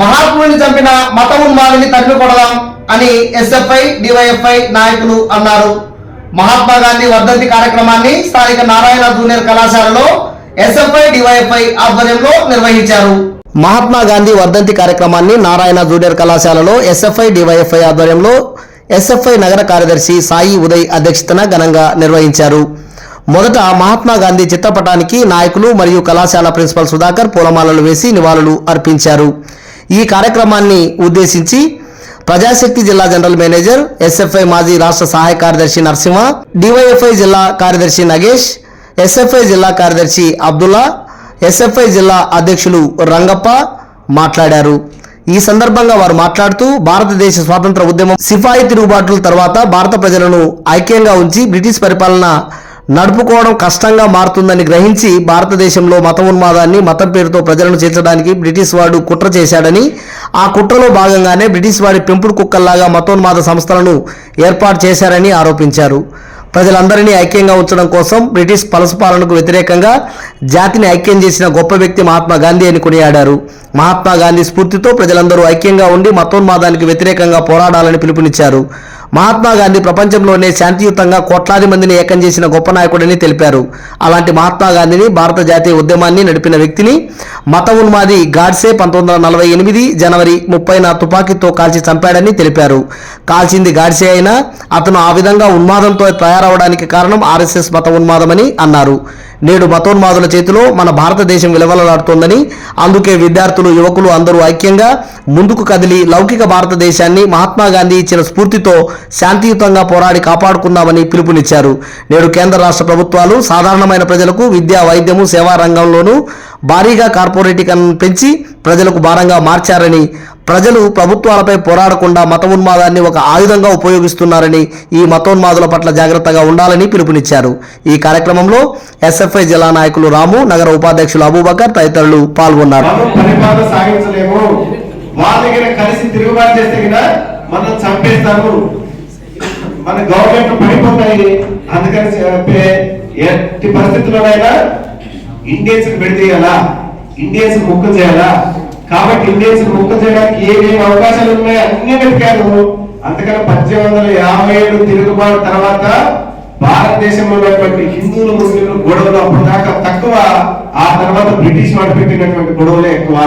మహాత్ముడిని చంపిన మత ఉన్మాదిని తరిమి కొడదాం అని ఎస్ఎఫ్ఐ డివైఎఫ్ఐ నాయకులు అన్నారు. మహాత్మా గాంధీ వర్ధంతి కార్యక్రమాన్ని స్థానిక నారాయణ జూనియర్ కళాశాలలో ఎస్ఎఫ్ఐ డివైఎఫ్ఐ ఆధ్వర్యంలో నిర్వహించారు. మహాత్మా గాంధీ వర్ధంతి కార్యక్రమాన్ని నారాయణ జూనియర్ కళాశాలలో ఎస్ఎఫ్ఐ డివైఎఫ్ఐ ఆధ్వర్యంలో ఎస్ఎఫ్ఐ నగర కార్యదర్శి సాయి ఉదయ్ అధ్యక్షతన ఘనంగా నిర్వహించారు. మొదట మహాత్మా గాంధీ చిత్రపటానికి నాయకులు మరియు కళాశాల ప్రిన్సిపల్ సుధాకర్ పూలమాలలు వేసి నివాళులు అర్పించారు. ఈ కార్యక్రమాన్ని ఉద్దేశించి ప్రజాశక్తి జిల్లా జనరల్ మేనేజర్ ఎస్ఎఫ్ఐ మాజీ రాష్ట్ర సహాయ కార్యదర్శి నరసింహ డివైఎఫ్ఐ జిల్లా కార్యదర్శి నగేష్ ఎస్ఎఫ్ఐ జిల్లా కార్యదర్శి అబ్దుల్లా ఎస్ఎఫ్ఐ జిల్లా అధ్యక్షులు రంగప్ప మాట్లాడారు. ఈ సందర్భంగా వారు మాట్లాడుతూ భారతదేశ స్వాతంత్ర ఉద్యమం సిఫాయి తిరుగుబాట్ల తర్వాత భారత ప్రజలను ఐక్యంగా ఉంచి బ్రిటిష్ పరిపాలన నడుపుకోవడం కష్టంగా మారుతుందని గ్రహించి భారతదేశంలో మత ఉన్మాదాన్ని మతం పేరుతో ప్రజలను చేర్చడానికి బ్రిటిష్ వాడు కుట్ర చేశాడని ఆ కుట్రలో భాగంగానే బ్రిటిష్ వాడి పెంపుడు కుక్కల్లాగా మతోన్మాద సంస్థలను ఏర్పాటు చేశారని ఆరోపించారు. ప్రజలందరినీ ఐక్యంగా ఉంచడం కోసం బ్రిటిష్ పలసపాలనకు వ్యతిరేకంగా జాతిని ఐక్యం చేసిన గొప్ప వ్యక్తి మహాత్మా గాంధీ అని కొనియాడారు. మహాత్మా గాంధీ స్ఫూర్తితో ప్రజలందరూ ఐక్యంగా ఉండి మతోన్మాదానికి వ్యతిరేకంగా పోరాడాలని పిలుపునిచ్చారు. మహాత్మా గాంధీ ప్రపంచంలోనే శాంతియుతంగా కోట్లాది మందిని ఏకం చేసిన గొప్ప నాయకుడని తెలిపారు. అలాంటి మహాత్మా గాంధీని భారత జాతీయ ఉద్యమాన్ని నడిపిన వ్యక్తిని మత ఉన్మాది గాడ్సే పంతొమ్మిది వందల నలభై ఎనిమిది జనవరి ముప్పైన తుపాకీతో కాల్చి చంపాడని తెలిపారు. కాల్చింది గాడ్సే అయినా అతను ఆ విధంగా ఉన్మాదంతో తయారవడానికి కారణం ఆర్ఎస్ఎస్ మత ఉన్మాదమని అన్నారు. నేడు మతోన్మాదుల చేతిలో మన భారతదేశం విలవలలాడుతోందని అందుకే విద్యార్థులు యువకులు అందరూ ఐక్యంగా ముందుకు కదిలి లౌకిక భారతదేశాన్ని మహాత్మా గాంధీ ఇచ్చిన స్ఫూర్తితో శాంతియుతంగా పోరాడి కాపాడుకుందామని పిలుపునిచ్చారు. నేడు కేంద్ర రాష్ట్ర ప్రభుత్వాలు సాధారణమైన ప్రజలకు విద్య వైద్యము సేవా రంగంలోనూ భారీగా కార్పొరేటీకరణను పెంచి ప్రజలకు భారంగా మార్చారని ప్రజలు ప్రభుత్వాలపై పోరాడకుండా మత ఉన్మాదాన్ని ఒక ఆయుధంగా ఉపయోగిస్తున్నారని ఈ మతోన్మాదుల పట్ల జాగ్రత్తగా ఉండాలని పిలుపునిచ్చారు. ఈ కార్యక్రమంలో ఎస్ఎఫ్ఐ జిల్లా నాయకులు రాము నగర ఉపాధ్యక్షులు అబూబకర్ తదితరులు పాల్గొన్నారు. మన గవర్నమెంట్ పడిపోతాయి. అందుకని ఎట్టి పరిస్థితుల్లోనైనా ఇండియన్స్ పెడితేయాలా ఇండియన్స్ ముక్క చేయాలా? కాబట్టి ఇండియన్స్ ముక్క చేయడానికి ఏమేమి అవకాశాలు ఉన్నాయో అన్ని వెతికారు అందుకని పద్దెనిమిది వందల యాభై ఏడు తిరుగుబాటు తర్వాత భారతదేశంలో ఉన్నటువంటి హిందువులు ముస్లింలు గొడవలు అప్పుడు దాకా తక్కువ. ఆ తర్వాత బ్రిటిష్ వాడు పెట్టినటువంటి గొడవలే ఎక్కువ.